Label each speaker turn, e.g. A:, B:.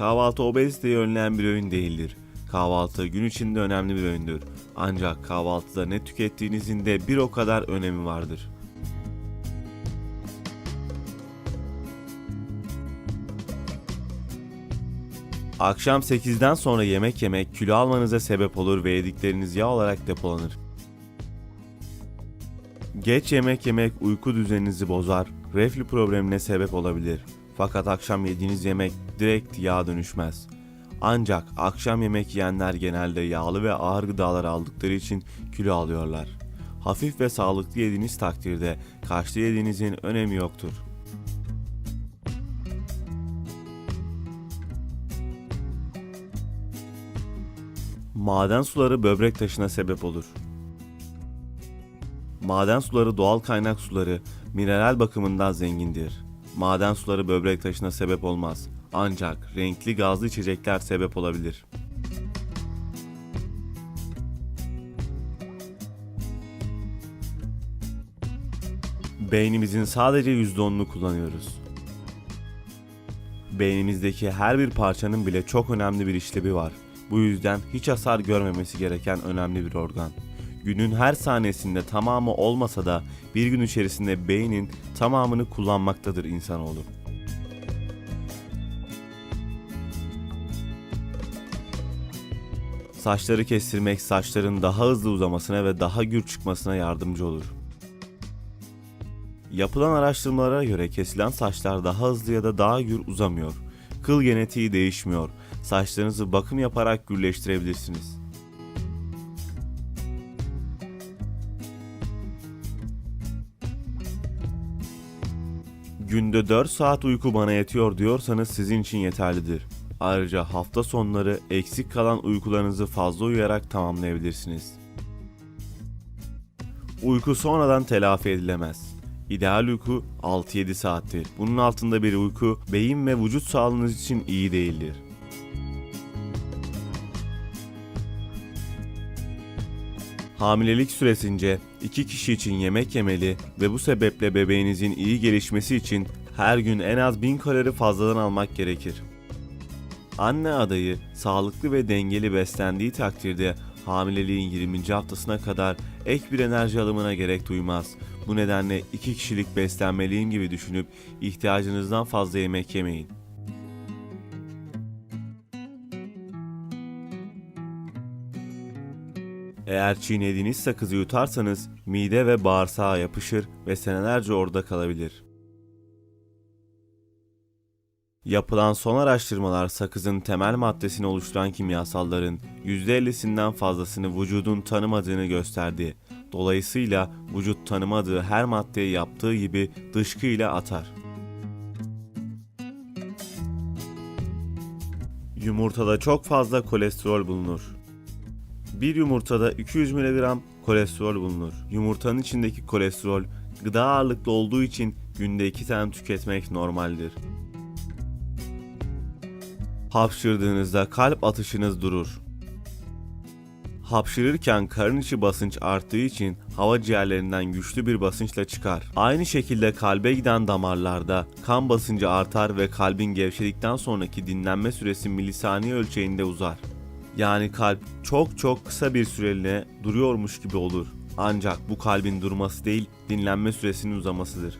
A: Kahvaltı obeziteyi önleyen bir öğün değildir. Kahvaltı gün içinde önemli bir öğündür. Ancak kahvaltıda ne tükettiğinizin de bir o kadar önemi vardır. Akşam 8'den sonra yemek yemek kilo almanıza sebep olur ve yedikleriniz yağ olarak depolanır. Geç yemek yemek uyku düzeninizi bozar, reflü problemine sebep olabilir. Fakat akşam yediğiniz yemek direkt yağ dönüşmez. Ancak akşam yemek yiyenler genelde yağlı ve ağır gıdalar aldıkları için kilo alıyorlar. Hafif ve sağlıklı yediğiniz takdirde kaçta yediğinizin önemi yoktur. Maden suları böbrek taşına sebep olur. Maden suları doğal kaynak suları mineral bakımından zengindir. Maden suları böbrek taşına sebep olmaz. Ancak renkli gazlı içecekler sebep olabilir. Beynimizin sadece %10'unu kullanıyoruz. Beynimizdeki her bir parçanın bile çok önemli bir işlevi var. Bu yüzden hiç hasar görmemesi gereken önemli bir organ. Günün her saniyesinde tamamı olmasa da bir gün içerisinde beynin tamamını kullanmaktadır insanoğlu. Saçları kestirmek saçların daha hızlı uzamasına ve daha gür çıkmasına yardımcı olur. Yapılan araştırmalara göre kesilen saçlar daha hızlı ya da daha gür uzamıyor. Kıl genetiği değişmiyor. Saçlarınızı bakım yaparak gürleştirebilirsiniz. Günde 4 saat uyku bana yetiyor diyorsanız sizin için yeterlidir. Ayrıca hafta sonları eksik kalan uykularınızı fazla uyuyarak tamamlayabilirsiniz. Uyku sonradan telafi edilemez. İdeal uyku 6-7 saattir. Bunun altında bir uyku beyin ve vücut sağlığınız için iyi değildir. Hamilelik süresince iki kişi için yemek yemeli ve bu sebeple bebeğinizin iyi gelişmesi için her gün en az 1000 kalori fazladan almak gerekir. Anne adayı sağlıklı ve dengeli beslendiği takdirde hamileliğin 20. haftasına kadar ek bir enerji alımına gerek duymaz. Bu nedenle iki kişilik beslenmeliyim gibi düşünüp ihtiyacınızdan fazla yemek yemeyin. Eğer çiğnediğiniz sakızı yutarsanız mide ve bağırsağa yapışır ve senelerce orada kalabilir. Yapılan son araştırmalar sakızın temel maddesini oluşturan kimyasalların %50'sinden fazlasını vücudun tanımadığını gösterdi. Dolayısıyla vücut tanımadığı her maddeyi yaptığı gibi dışkıyla atar. Yumurtada çok fazla kolesterol bulunur. Bir yumurtada 200 mg kolesterol bulunur. Yumurtanın içindeki kolesterol gıda ağırlıklı olduğu için günde 2 tane tüketmek normaldir. Hapşırdığınızda kalp atışınız durur. Hapşırırken karın içi basınç arttığı için hava ciğerlerinden güçlü bir basınçla çıkar. Aynı şekilde kalbe giden damarlarda kan basıncı artar ve kalbin gevşedikten sonraki dinlenme süresi milisaniye ölçeğinde uzar. Yani kalp çok çok kısa bir süreliğine duruyormuş gibi olur. Ancak bu kalbin durması değil, dinlenme süresinin uzamasıdır.